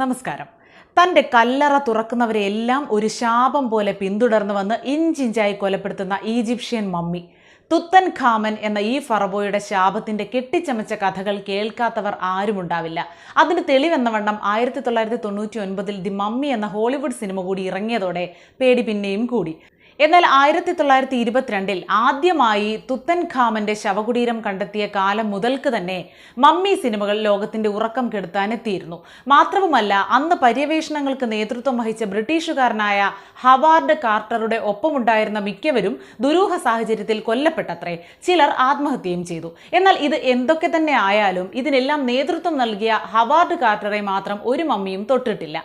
നമസ്കാരം. തന്റെ കല്ലറ തുറക്കുന്നവരെ എല്ലാം ഒരു ശാപം പോലെ പിന്തുടർന്നു വന്ന് ഇഞ്ചിഞ്ചായി കൊലപ്പെടുത്തുന്ന ഈജിപ്ഷ്യൻ മമ്മി. തുത്തൻ ഖാമൻ എന്ന ഈ ഫറബോയുടെ ശാപത്തിന്റെ കെട്ടിച്ചമച്ച കഥകൾ കേൾക്കാത്തവർ ആരുമുണ്ടാവില്ല. അതിന് തെളിവെന്ന വണ്ണം ആയിരത്തി തൊള്ളായിരത്തി തൊണ്ണൂറ്റി ഒൻപതിൽ ദി മമ്മി എന്ന ഹോളിവുഡ് സിനിമ കൂടി ഇറങ്ങിയതോടെ പേടി പിന്നെയും കൂടി. എന്നാൽ ആയിരത്തി തൊള്ളായിരത്തി ഇരുപത്തിരണ്ടിൽ ആദ്യമായി തുത്തൻ ഖാമന്റെ ശവകുടീരം കണ്ടെത്തിയ കാലം മുതൽക്ക് തന്നെ മമ്മി സിനിമകൾ ലോകത്തിന്റെ ഉറക്കം കെടുത്താനെത്തിയിരുന്നു. മാത്രവുമല്ല അന്ന് പര്യവേഷണങ്ങൾക്ക് നേതൃത്വം വഹിച്ച ബ്രിട്ടീഷുകാരനായ ഹവാർഡ് കാർട്ടറുടെ ഒപ്പമുണ്ടായിരുന്ന മിക്കവരും ദുരൂഹ സാഹചര്യത്തിൽ കൊല്ലപ്പെട്ടത്രേ ചിലർ ആത്മഹത്യയും ചെയ്തു. എന്നാൽ ഇത് എന്തൊക്കെ തന്നെ ആയാലും ഇതിനെല്ലാം നേതൃത്വം നൽകിയ ഹവാർഡ് കാർട്ടറെ മാത്രം ഒരു മമ്മിയും തൊട്ടിട്ടില്ല.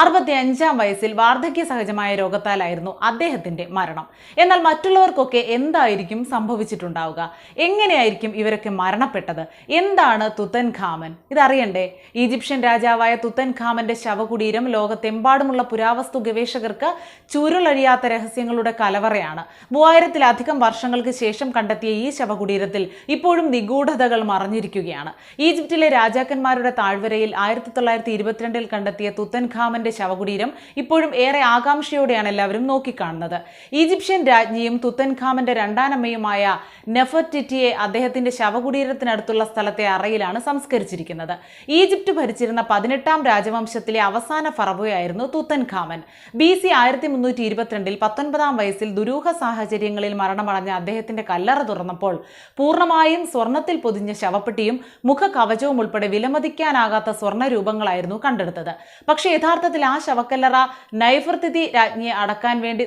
അറുപത്തി അഞ്ചാം വയസ്സിൽ വാർദ്ധക്യ സഹജമായ രോഗത്താലായിരുന്നു അദ്ദേഹത്തിന്റെ മരണം. എന്നാൽ മറ്റുള്ളവർക്കൊക്കെ എന്തായിരിക്കും സംഭവിച്ചിട്ടുണ്ടാവുക? എങ്ങനെയായിരിക്കും ഇവരൊക്കെ മരണപ്പെട്ടത്? എന്താണ് തുത്തൻ ഖാമൻ ഇതറിയണ്ടേ? ഈജിപ്ഷ്യൻ രാജാവായ തുത്തൻ ഖാമന്റെ ശവകുടീരം ലോകത്തെമ്പാടുമുള്ള പുരാവസ്തു ഗവേഷകർക്ക് ചുരുളഴിയാത്ത രഹസ്യങ്ങളുടെ കലവറയാണ്. മൂവായിരത്തിലധികം വർഷങ്ങൾക്ക് ശേഷം കണ്ടെത്തിയ ഈ ശവകുടീരത്തിൽ ഇപ്പോഴും നിഗൂഢതകൾ മറഞ്ഞിരിക്കുകയാണ്. ഈജിപ്തിലെ രാജാക്കന്മാരുടെ താഴ്വരയിൽ ആയിരത്തി തൊള്ളായിരത്തി ഇരുപത്തിരണ്ടിൽ കണ്ടെത്തിയ തുത്തൻ ഖാമന്റെ ശവകുടീരം ഇപ്പോഴും ഏറെ ആകാംക്ഷയോടെയാണ് എല്ലാവരും നോക്കിക്കാണുന്നത്. ഈജിപ്ഷ്യൻ രാജ്ഞിയും തുത്തൻഖാമന്റെ രണ്ടാനമ്മയുമായ നെഫർട്ടിറ്റിയെ അദ്ദേഹത്തിന്റെ ശവകുടീരത്തിനടുത്തുള്ള സ്ഥലത്തെ അറയിലാണ് സംസ്കരിച്ചിരിക്കുന്നത്. ഈജിപ്റ്റ് ഭരിച്ചിരുന്ന പതിനെട്ടാം രാജവംശത്തിലെ അവസാന ഫറവയായിരുന്നു തുത്തൻഖാമൻ. ബി സി ആയിരത്തി മുന്നൂറ്റി ഇരുപത്തിരണ്ടിൽ പത്തൊൻപതാം വയസ്സിൽ ദുരൂഹ സാഹചര്യങ്ങളിൽ മരണമടഞ്ഞ അദ്ദേഹത്തിന്റെ കല്ലറ തുറന്നപ്പോൾ പൂർണമായും സ്വർണത്തിൽ പൊതിഞ്ഞ ശവപ്പെട്ടിയും മുഖകവചവും ഉൾപ്പെടെ വിലമതിക്കാനാകാത്ത സ്വർണ രൂപങ്ങളായിരുന്നു കണ്ടെടുത്തത്. പക്ഷേ യഥാർത്ഥത്തിൽ ആ ശവക്കല്ലറ നൈഫർത്തിഥി രാജ്ഞിയെ അടക്കാൻ വേണ്ടി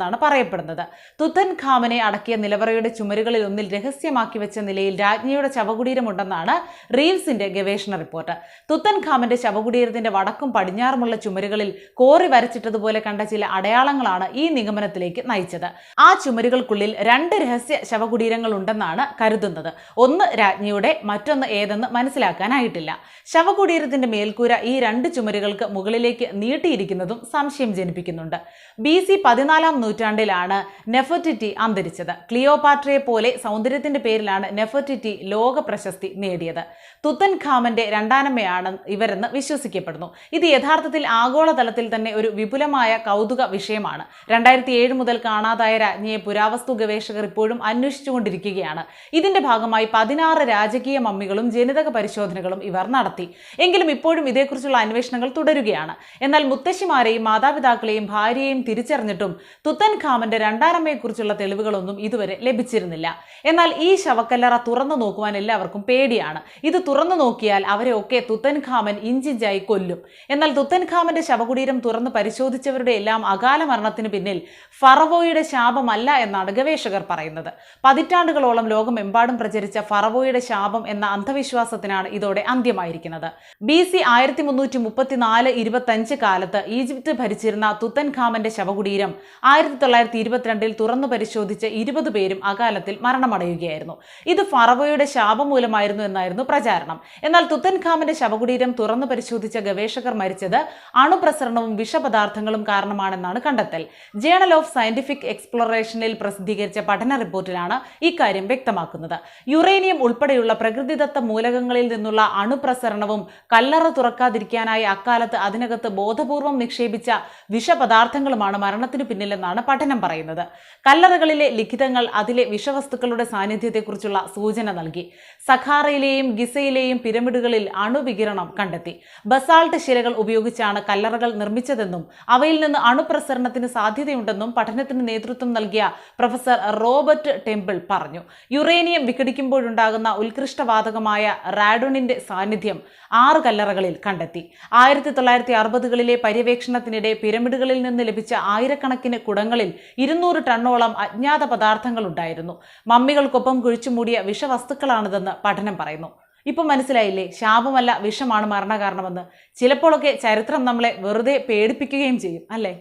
നിർമ്മിച്ചതാണെന്നാണ് പറയപ്പെടുന്നത്. തുത്തൻ ഖാമനെ അടക്കിയ നിലവറയുടെ ചുമരുകളിൽ ഒന്നിൽ രഹസ്യമാക്കി വെച്ച നിലയിൽ രാജ്ഞിയുടെ ശവകുടീരമുണ്ടെന്നാണ് റീൽസിന്റെ ഗവേഷണ റിപ്പോർട്ട്. തുത്തൻ ഖാമന്റെ ശവകുടീരത്തിന്റെ വടക്കും പടിഞ്ഞാറുമുള്ള ചുമരുകളിൽ കോറി വരച്ചിട്ടതുപോലെ കണ്ട ചില അടയാളങ്ങളാണ് ഈ നിഗമനത്തിലേക്ക് നയിച്ചത്. ആ ചുമരുകൾക്കുള്ളിൽ രണ്ട് രഹസ്യ ശവകുടീരങ്ങൾ ഉണ്ടെന്നാണ് കരുതുന്നത്. ഒന്ന് രാജ്ഞിയുടെ മറ്റൊന്ന് ഏതെന്ന് മനസ്സിലാക്കാനായിട്ടില്ല. ശവകുടീരത്തിന്റെ മേൽക്കൂര ഈ രണ്ട് ചുമരുകൾക്ക് മുകളിലേക്ക് നീട്ടിയിരിക്കുന്നതും സംശയം ജനിപ്പിക്കുന്നുണ്ട്. ബി സി പതിനാലാം നൂറ്റാണ്ടിലാണ് നെഫർട്ടിറ്റി അന്തരിച്ചത്. ക്ലിയോപാട്രയെ പോലെ സൗന്ദര്യത്തിന്റെ പേരിലാണ് നെഫർട്ടിറ്റി ലോക പ്രശസ്തി നേടിയത്. തുത്തൻ ഖാമന്റെ രണ്ടാനമ്മയാണ് ഇവരെന്ന് വിശ്വസിക്കപ്പെടുന്നു. ഇത് യഥാർത്ഥത്തിൽ ആഗോളതലത്തിൽ തന്നെ ഒരു വിപുലമായ കൗതുക വിഷയമാണ്. രണ്ടായിരത്തി ഏഴ് മുതൽ കാണാതായ രാജ്ഞിയെ പുരാവസ്തു ഗവേഷകർ ഇപ്പോഴും അന്വേഷിച്ചുകൊണ്ടിരിക്കുകയാണ്. ഇതിന്റെ ഭാഗമായി പതിനാറ് രാജകീയ മമ്മികളും ജനിതക പരിശോധനകളും ഇവർ നടത്തി. എങ്കിലും ഇപ്പോഴും ഇതേക്കുറിച്ചുള്ള അന്വേഷണങ്ങൾ തുടരുകയാണ്. എന്നാൽ മുത്തശ്ശിമാരെയും മാതാപിതാക്കളെയും ഭാര്യയെയും തിരിച്ചറിഞ്ഞിട്ടും തുത്തൻ ഖാമന്റെ രണ്ടാനമ്മയെക്കുറിച്ചുള്ള തെളിവുകളൊന്നും ഇതുവരെ ലഭിച്ചിരുന്നില്ല. എന്നാൽ ഈ ശവക്കല്ലറ തുറന്നു നോക്കുവാൻ എല്ലാവർക്കും പേടിയാണ്. ഇത് തുറന്നു നോക്കിയാൽ അവരെ ഒക്കെ തുത്തൻ ഖാമൻ ഇഞ്ചിഞ്ചായി കൊല്ലും. എന്നാൽ തുത്തൻ ഖാമന്റെ ശവകുടീരം തുറന്ന് പരിശോധിച്ചവരുടെ എല്ലാം അകാല മരണത്തിന് പിന്നിൽ ഫറവോയുടെ ശാപമല്ല എന്നാണ് ഗവേഷകർ പറയുന്നത്. പതിറ്റാണ്ടുകളോളം ലോകമെമ്പാടും പ്രചരിച്ച ഫറവോയുടെ ശാപം എന്ന അന്ധവിശ്വാസത്തിനാണ് ഇതോടെ അന്ത്യമായിരിക്കുന്നത്. ബി സി ആയിരത്തി മുന്നൂറ്റി മുപ്പത്തിനാല് ഇരുപത്തഞ്ച് കാലത്ത് ഈജിപ്ത് ഭരിച്ചിരുന്ന തുത്തൻ ഖാമന്റെ ശവകുടീരം ആയിരത്തി തൊള്ളായിരത്തി ഇരുപത്തിരണ്ടിൽ തുറന്നു പരിശോധിച്ച ഇരുപത് പേരും അകാലത്തിൽ മരണമടയുകയായിരുന്നു. ഇത് ഫറവോയുടെ ശാപം മൂലമായിരുന്നു എന്നായിരുന്നു പ്രചാരണം. എന്നാൽ തുത്തൻ ഖാമന്റെ ശവകുടീരം തുറന്നു പരിശോധിച്ച ഗവേഷകർ മരിച്ചത് അണുപ്രസരണവും വിഷപദാർത്ഥങ്ങളും കാരണമാണെന്നാണ് കണ്ടെത്തൽ. ജേണൽ ഓഫ് സയന്റിഫിക് എക്സ്പ്ലോറേഷനിൽ പ്രസിദ്ധീകരിച്ച പഠന റിപ്പോർട്ടിലാണ് ഇക്കാര്യം വ്യക്തമാക്കുന്നത്. യുറേനിയം ഉൾപ്പെടെയുള്ള പ്രകൃതിദത്ത മൂലകങ്ങളിൽ നിന്നുള്ള അണുപ്രസരണവും കല്ലറ തുറക്കാതിരിക്കാനായി അക്കാലത്ത് അതിനകത്ത് ബോധപൂർവം നിക്ഷേപിച്ച വിഷപദാർത്ഥങ്ങളുമാണ് മരണത്തിന് പിന്നിലെന്നാണ് പഠനം പറയുന്നത്. കല്ലറകളിലെ ലിഖിതങ്ങൾ അതിലെ വിഷവസ്തുക്കളുടെ സാന്നിധ്യത്തെക്കുറിച്ചുള്ള സൂചന നൽകി. സഖാറയിലെയും ഗിസയിലെയും പിരമിഡുകളിൽ അണുവികിരണം കണ്ടെത്തി. ബസാൾട്ട് ശിലകൾ ഉപയോഗിച്ചാണ് കല്ലറകൾ നിർമ്മിച്ചതെന്നും അവയിൽ നിന്ന് അണുപ്രസരണത്തിന് സാധ്യതയുണ്ടെന്നും പഠനത്തിന് നേതൃത്വം നൽകിയ പ്രൊഫസർ റോബർട്ട് ടെമ്പിൾ പറഞ്ഞു. യുറേനിയം വിഘടിക്കുമ്പോഴുണ്ടാകുന്ന ഉത്കൃഷ്ടവാതകമായ റാഡോണിന്റെ സാന്നിധ്യം ആറ് കല്ലറകളിൽ കണ്ടെത്തി. ആയിരത്തി തൊള്ളായിരത്തി അറുപതുകളിലെ പര്യവേക്ഷണത്തിനിടെ പിരമിഡുകളിൽ നിന്ന് ലഭിച്ച ആയിരക്കണക്കിന് കുടങ്ങളിൽ ഇരുന്നൂറ് ടണ്ണോളം അജ്ഞാത പദാർത്ഥങ്ങൾ ഉണ്ടായിരുന്നു. മമ്മികൾക്കൊപ്പം കുഴിച്ചുമൂടിയ വിഷവസ്തുക്കളാണിതെന്ന് പഠനം പറയുന്നു. ഇപ്പം മനസ്സിലായില്ലേ? ശാപമല്ല വിഷമാണ് മരണകാരണമെന്ന്. ചിലപ്പോഴൊക്കെ ചരിത്രം നമ്മളെ വെറുതെ പേടിപ്പിക്കുകയും ചെയ്യും അല്ലേ?